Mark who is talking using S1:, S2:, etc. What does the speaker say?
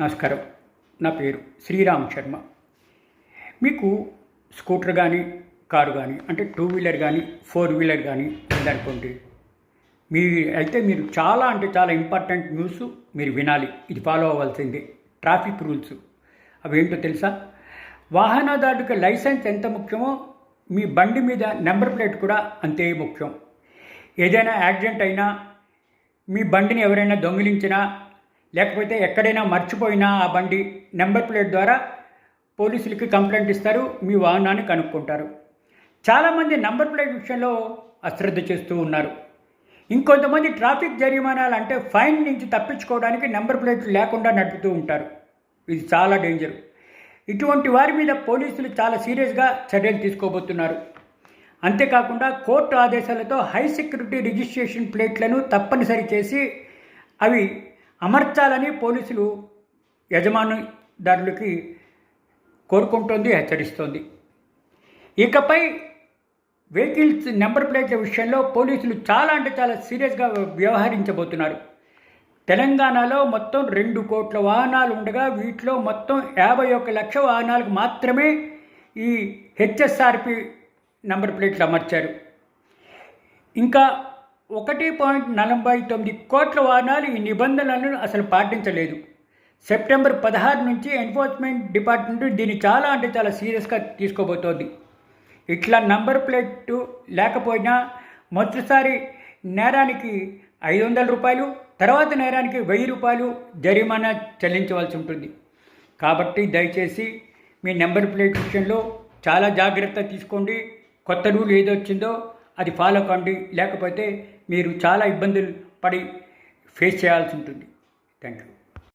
S1: నమస్కారం. నా పేరు శ్రీరామ్ శర్మ. మీకు స్కూటర్ కానీ కారు కానీ అంటే టూ వీలర్ కానీ ఫోర్ వీలర్ కానీ ఉందనుకోండి మీ అయితే మీరు చాలా అంటే చాలా ఇంపార్టెంట్ న్యూస్ మీరు వినాలి. ఇది ఫాలో అవ్వాల్సిందే. Traffic rules. అవి ఏంటో తెలుసా? వాహనదారుడికి లైసెన్స్ ఎంత ముఖ్యమో మీ బండి మీద నెంబర్ ప్లేట్ కూడా అంతే ముఖ్యం. ఏదైనా యాక్సిడెంట్ అయినా మీ బండిని ఎవరైనా దొంగిలించినా లేకపోతే ఎక్కడైనా మర్చిపోయినా ఆ బండి నెంబర్ ప్లేట్ ద్వారా పోలీసులకి కంప్లైంట్ ఇస్తారు మీ వాహనాన్ని కనుక్కుంటారు. చాలామంది నెంబర్ ప్లేట్ విషయంలో అశ్రద్ధ చేస్తూ ఉన్నారు. ఇంకొంతమంది ట్రాఫిక్ జరిమానాలు అంటే ఫైన్ నుంచి తప్పించుకోవడానికి నెంబర్ ప్లేట్లు లేకుండా నడుపుతూ ఉంటారు. ఇది చాలా డేంజర్. ఇటువంటి వారి మీద పోలీసులు చాలా సీరియస్గా చర్యలు తీసుకోబోతున్నారు. అంతేకాకుండా కోర్టు ఆదేశాలతో హై సెక్యూరిటీ రిజిస్ట్రేషన్ ప్లేట్లను తప్పనిసరి చేసి అవి అమర్చాలని పోలీసులు యజమానిదారులకి కోరుకుంటోంది హెచ్చరిస్తోంది. ఇకపై వెహికల్స్ నెంబర్ ప్లేట్ల విషయంలో పోలీసులు చాలా అంటే చాలా సీరియస్గా వ్యవహరించబోతున్నారు. తెలంగాణలో మొత్తం రెండు కోట్ల వాహనాలు ఉండగా వీటిలో మొత్తం యాభై ఒక్క లక్ష వాహనాలకు మాత్రమే ఈ హెచ్ఎస్ఆర్పి నెంబర్ ప్లేట్లు అమర్చారు. ఇంకా ఒకటి పాయింట్ నలభై తొమ్మిది కోట్ల వాహనాలు ఈ నిబంధనలను అసలు పాటించలేదు. సెప్టెంబర్ పదహారు నుంచి ఎన్ఫోర్స్మెంట్ డిపార్ట్మెంట్ దీన్ని చాలా అంటే చాలా సీరియస్గా తీసుకోబోతోంది. ఇట్లా నంబర్ ప్లేట్ లేకపోయినా మొదటిసారి నేరానికి ఐదు వందల రూపాయలు తర్వాత నేరానికి వెయ్యి రూపాయలు జరిమానా చెల్లించవలసి ఉంటుంది. కాబట్టి దయచేసి మీ నెంబర్ ప్లేట్ విషయంలో చాలా జాగ్రత్త తీసుకోండి. కొత్త రూల్ ఏదొచ్చిందో అది ఫాలో కండి. లేకపోతే మీరు చాలా ఇబ్బందులు పడి ఫేస్ చేయాల్సి ఉంటుంది. Thank you